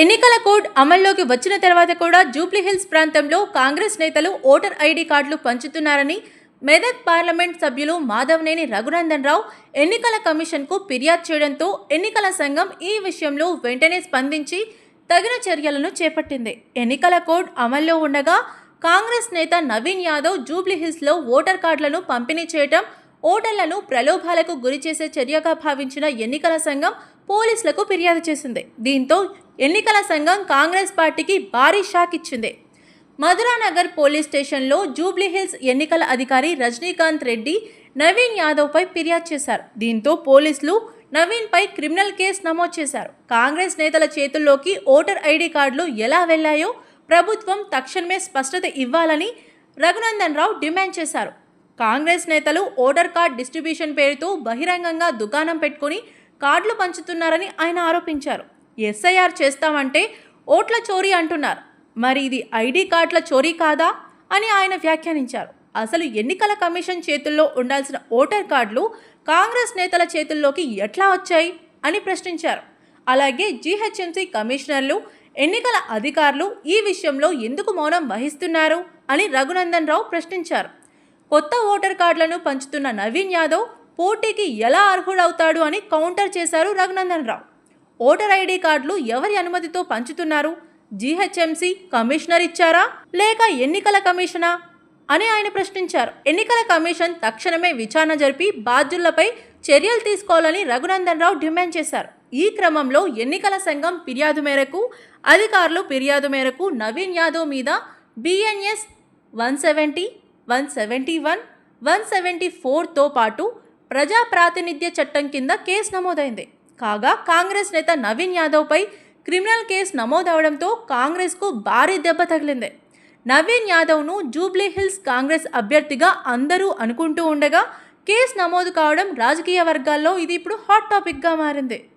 ఎన్నికల కోడ్ అమల్లోకి వచ్చిన తర్వాత కూడా జూబ్లీహిల్స్ ప్రాంతంలో కాంగ్రెస్ నేతలు ఓటర్ ఐడి కార్డులు పంచుతున్నారని మెదక్ పార్లమెంట్ సభ్యులు మాధవనేని రఘునందన్ రావు ఎన్నికల కమిషన్కు ఫిర్యాదు చేయడంతో ఎన్నికల సంఘం ఈ విషయంలో వెంటనే స్పందించి తగిన చర్యలను చేపట్టింది. ఎన్నికల కోడ్ అమల్లో ఉండగా కాంగ్రెస్ నేత నవీన్ యాదవ్ జూబ్లీహిల్స్లో ఓటర్ కార్డులను పంపిణీ చేయటం ఓటర్లను ప్రలోభాలకు గురి చేసే చర్యగా భావించిన ఎన్నికల సంఘం పోలీసులకు ఫిర్యాదు చేసింది. దీంతో ఎన్నికల సంఘం కాంగ్రెస్ పార్టీకి భారీ షాక్ ఇచ్చింది. మధురానగర్ పోలీస్ స్టేషన్లో జూబ్లీహిల్స్ ఎన్నికల అధికారి రజనీకాంత్ రెడ్డి నవీన్ యాదవ్పై ఫిర్యాదు చేశారు. దీంతో పోలీసులు నవీన్పై క్రిమినల్ కేసు నమోదు చేశారు. కాంగ్రెస్ నేతల చేతుల్లోకి ఓటర్ ఐడి కార్డులు ఎలా వెళ్ళాయో ప్రభుత్వం తక్షణమే స్పష్టత ఇవ్వాలని రఘునందన్ రావు డిమాండ్ చేశారు. కాంగ్రెస్ నేతలు ఓటర్ కార్డ్ డిస్ట్రిబ్యూషన్ పేరుతో బహిరంగంగా దుకాణం పెట్టుకుని కార్డులు పంచుతున్నారని ఆయన ఆరోపించారు. ఎస్ఐఆర్ చేస్తామంటే ఓట్ల చోరీ అంటున్నారు. మరి ఇది ఐడి కార్డుల చోరీ కాదా అని ఆయన వ్యాఖ్యానించారు. అసలు ఎన్నికల కమిషన్ చేతుల్లో ఉండాల్సిన ఓటర్ కార్డులు కాంగ్రెస్ నేతల చేతుల్లోకి ఎట్లా వచ్చాయి అని ప్రశ్నించారు. అలాగే జీహెచ్ఎంసీ కమిషనర్లు ఎన్నికల అధికారులు ఈ విషయంలో ఎందుకు మౌనం వహిస్తున్నారు అని రఘునందన్ రావు ప్రశ్నించారు. కొత్త ఓటర్ కార్డులను పంచుతున్న నవీన్ యాదవ్ పోటీకి ఎలా అర్హుడవుతాడు అని కౌంటర్ చేశారు రఘునందన్ రావు ఓటర్ ఐడి కార్డులు ఎవరి అనుమతితో పంచుతున్నారు? జీహెచ్ఎంసీ కమిషనర్ ఇచ్చారా? లేక ఎన్నికల కమిషనా? అని ఆయన ప్రశ్నించారు. ఎన్నికల కమిషన్ తక్షణమే విచారణ జరిపి బాధ్యులపై చర్యలు తీసుకోవాలని రఘునందన్ రావు డిమాండ్ చేశారు. ఈ క్రమంలో ఎన్నికల సంఘం ఫిర్యాదు మేరకు అధికారులు ఫిర్యాదు మేరకు నవీన్ యాదవ్ మీద BNS one seventy one seventy one one seventy ఫోర్తో పాటు ప్రజా ప్రాతినిధ్య చట్టం కింద కేసు నమోదైంది. కాగా కాంగ్రెస్ నేత నవీన్ యాదవ్పై క్రిమినల్ కేసు నమోదవడంతో కాంగ్రెస్కు భారీ దెబ్బ తగిలింది. నవీన్ యాదవ్ను జూబ్లీ హిల్స్ కాంగ్రెస్ అభ్యర్థిగా అందరూ అనుకుంటూ ఉండగా కేసు నమోదు కావడం రాజకీయ వర్గాల్లో ఇది ఇప్పుడు హాట్ టాపిక్గా మారింది.